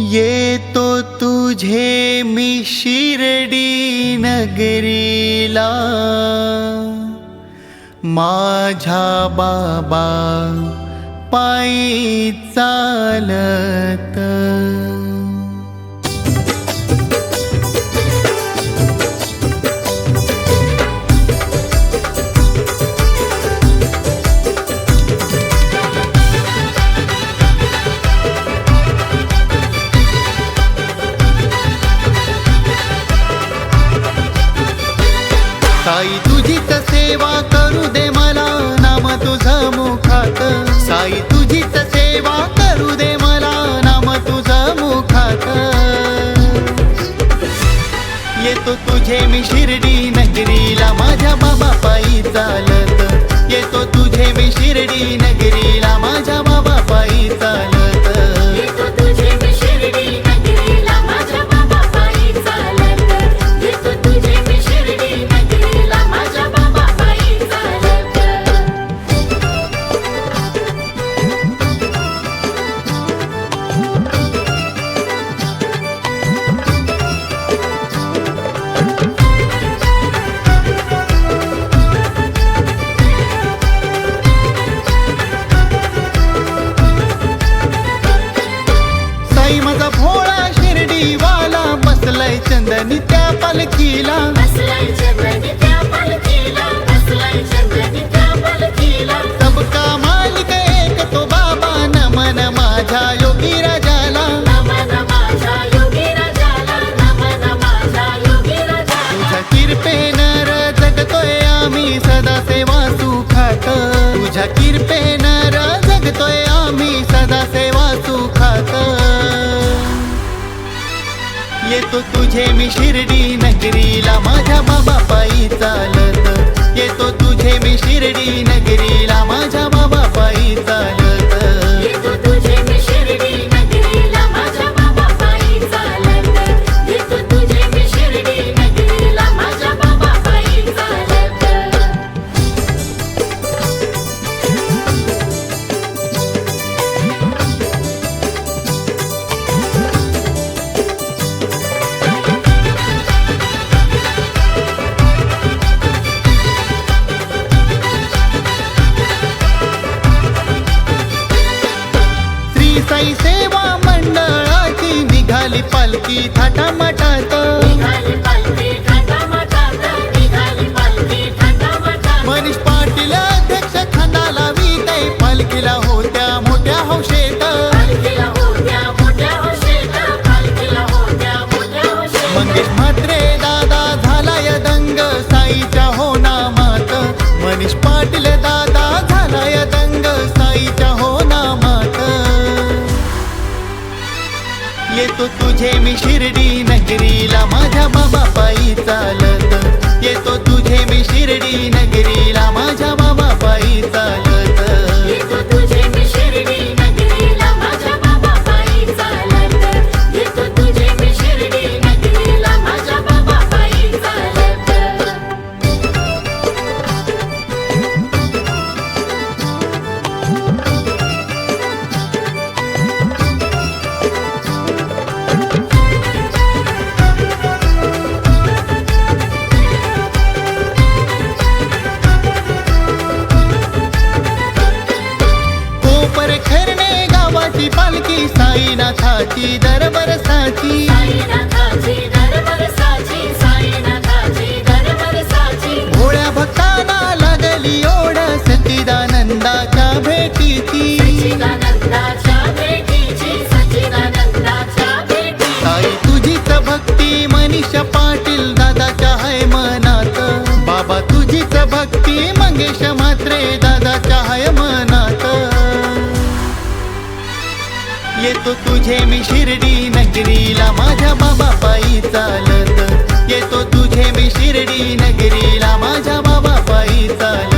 येतो तुझे मी शिर्डी नगरीला माझ्या बाबा पायी चालत साई तुझीच सेवा करू दे मला नाम तुझं मुखात. साई तुझीच सेवा करू दे मला नाम तुझं मुखात. येतो तुझे मी शिर्डी नगरीला माझ्या बाबा पायी चालत. येतो तुझे मी शिर्डी माझ्या योगी राजाला. तुझ्या किरपेनं र जगतोय आम्ही सदा सेवा सुखात. तुझ्या किरपेनं जगतोय आम्ही सदा सेवा सुखात. येतो तुझे मी शिर्डी नगरीला माझ्या बाबा पायी चालत. येतो तुझे मी शिर्डी नगरीला माझ्या बाबा पायी चालत. साई सेवा मंडळाची निघाली पालखी थाटामाटा. तो तुझे मी शिर्डी नगरीला माझ्या बाबा पायी चाल साईनाथाची दरबरसाची साईनाथाची येतो तुझे मी शिर्डी नगरीला. माझ्या बाबा पायी चालत. येतो तुझे मी शिर्डी नगरीला. माझ्या बाबा पायी चालत.